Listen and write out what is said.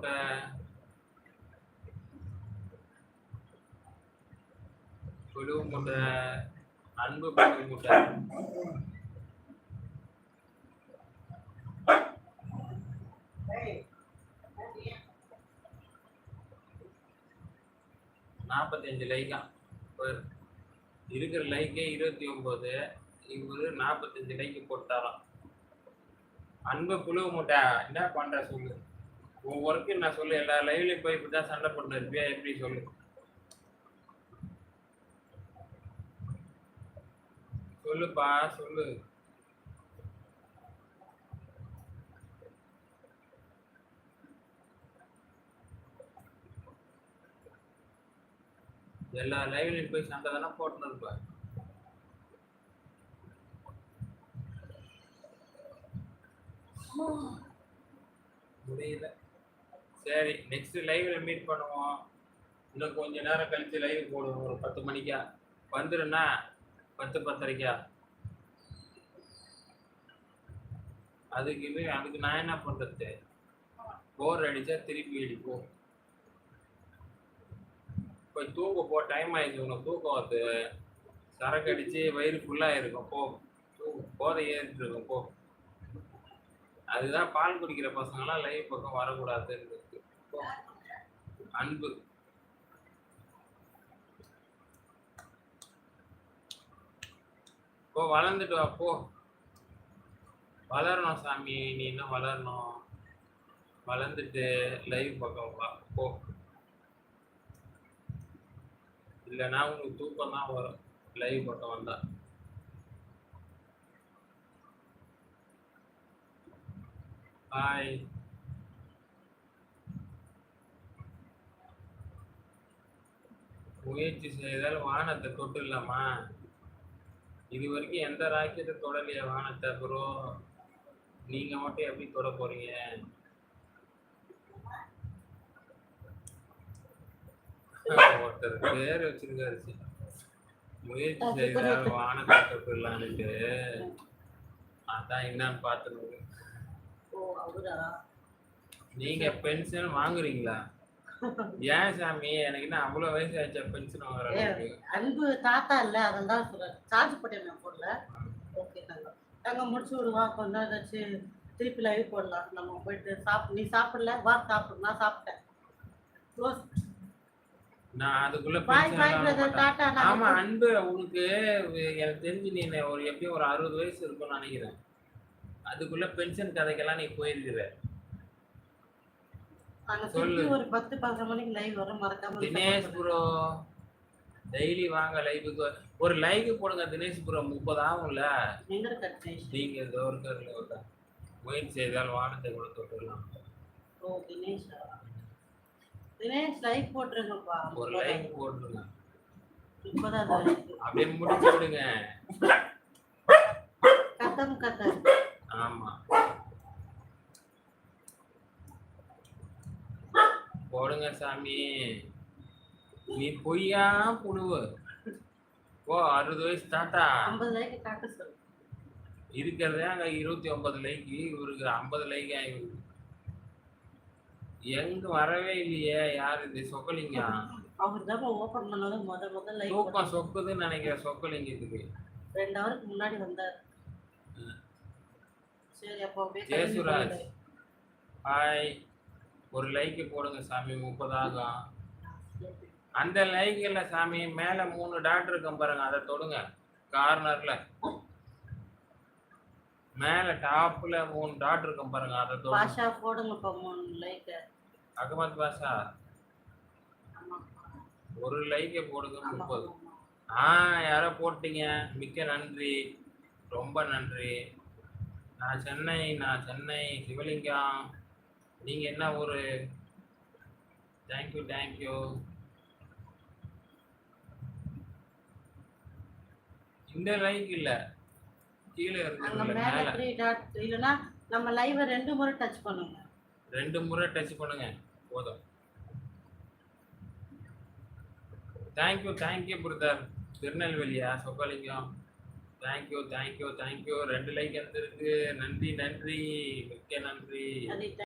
மூட்டை புழு மூட்டை அன்பு புழு முட்டை நாற்பத்தஞ்சு லைக்கா இருக்கிற லைக்கே இருபத்தி ஒம்பது இவரு நாற்பத்தஞ்சு லைக்கு போட்டாராம். அன்பு குழு முட்டை என்ன பண்ற சொல்லு. உன் ஒர்க்கு நான் சொல்லு எல்லா லைவ்லயும் போய் இப்படி தான் சண்டை போட்டு இருப்பியா? எப்படி சொல்லு? சொல்லுப்பா சொல்லு. எல்லா லைவ்லயும் போய் சண்டை தானே போட்டுன்னு இருப்ப? முடியல. சரி நெக்ஸ்ட் லைவ்ல மீட் பண்ணுவோம். இன்னும் கொஞ்ச நேரம் கழிச்சு லைவ் போடுவோம் ஒரு பத்து மணிக்கா. வந்துருண்ணா பத்து பத்தரைக்கா. அதுக்கு அதுக்கு நான் என்ன பண்ணுறது போர் அடித்தா திருப்பி அடிப்போம் போய் தூங்க போ டைம் ஆயிடுச்சு உனக்கு தூக்கம் வந்து சரக்கு அடித்து வயிறு ஃபுல்லாக இருக்கும் போ. போதை ஏறிட்டு இருக்கும் போ. அதுதான் பால் குடிக்கிற பசங்களாம் லைவ் பக்கம் வரக்கூடாதுன்னு அன்பு. போ வளர்ந்துட்டு வா போ. வளரணும் சாமி நீ இன்னும் வளரணும்? வளர்ந்துட்டு லைவ் பக்கம் வா போ. இல்லைன்னா உங்களுக்கு தூக்கம் தான் வரும் லைவ் பக்கம் வந்தா. ஹாய் முயற்சி செய்தால் வானத்தை தொட்டுடலாமா இது வரைக்கும் எந்த ராக்கெட்டை தொடலையா வானத்தை ப்ரோ நீங்க மட்டும் எப்படி தொட போறீங்க? ஒருத்தர் பேர் வச்சிருக்காரு. முயற்சி செய்தால் வானத்தை தொட்டுடலான்னுட்டு அதான் என்னன்னு அவரா? நீங்க பென்ஷன் வாங்குறீங்களா? ஏன் சாமி? எனக்கு என்ன அவ்வளவு வயசு ஆச்சா பென்ஷன் அளவுக்கு. அன்பு தாத்தா இல்ல அதான் தான் சொல்றேன். சார்ஜ் போட்டேன் போடல. ஓகே தங்க தங்க முடிச்சு விடுவா கொஞ்ச நேரம் கழிச்சு திருப்பி லைவ் போடலாம். நம்ம போயிட்டு சாப்பிடு நீ சாப்பிடல? வா சாப்பிடு. நான் சாப்பிட்டேன். க்ளோஸ் நான் அதுக்குள்ள ஆமா அன்பு உனக்கு எனக்கு தெரிஞ்சு நீ ஒரு எப்படியும் ஒரு அறுபது வயசு இருக்கும்னு நினைக்கிறேன். அதுக்குள்ள பென்ஷன் கதைக்கெல்லாம் நீ போயிருக்கிற. ஒரு பத்து பதினொரு மணிக்கு லைவ் வரும் மறக்காம தினேஷ் ப்ரோ டெய்லி வாங்க லைவுக்கு ஒரு லைக் போடுங்க தினேஷ் ப்ரோ முப்பது ஆகும்ல? எங்க இருக்க நீங்க ஒரு செய்தால் வானத்தை கூட தொட்டுடலாம் ஓ தினேஷ்? தினேஷ் லைவ் போட்டுருங்கப்பா ஒரு லைக் போட்டுருங்க. இப்பதான். அப்படியே முடிச்சு விடுங்க. கதம் கதம் ஆமா போடுங்க சாமி. நீ பொய்யா புழுவு? ஓ அறுபது வயசு தாத்தா. இருக்கிறதே அங்க இருபத்தி ஒன்பது லைக்கு இவருக்கு ஐம்பது லைக் இவருக்கு எங்க வரவே இல்லையே யார் இது? சொக்கலிங்க? அவர் தான் ஓபன் பண்ணதும் முத தூக்கம் சொக்குதுன்னு நினைக்கிறேன் சொக்கலிங்கத்துக்கு. ரெண்டு ஹவருக்கு முன்னாடி வந்தார். சரி அப்போ ஜெயசுராஜ். ஹாய் ஒரு லைக் போடுங்க சாமி முப்பதாகும். அந்த லைக் இல்ல சாமி மேல மூணு டாட் இருக்கும் பாருங்க அதை தொடுங்க. கார்னர்ல. மேல டாப்ல மூணு டாட் இருக்கும் பாருங்க அதை தொடுங்க. பாஷா போடுங்கப்பா மூணு லைக் அகமது பாஷா. ஒரு லைக்கை போடுங்க முப்பது. ஆ யாரோ போட்டீங்க. மிக்க நன்றி. ரொம்ப நன்றி. நான் சென்னை நான் சென்னை சிவலிங்கம். நீங்க என்ன ஊரு தேங்க்யூ தேங்க்யூ இந்த லைக் இல்ல. கீழே இருக்குல்ல மேல டாட் இல்லைன்னா நம்ம லைவை ரெண்டு முறை டச் பண்ணுங்க. ரெண்டு முறை டச் பண்ணுங்க. போதும். Thank you thank you brother திருநெல்வேலியா Chockalingam. Thank you thank you thank you ரெண்டு லைக் வந்திருக்கு நன்றி நன்றி. மிக்க நன்றி.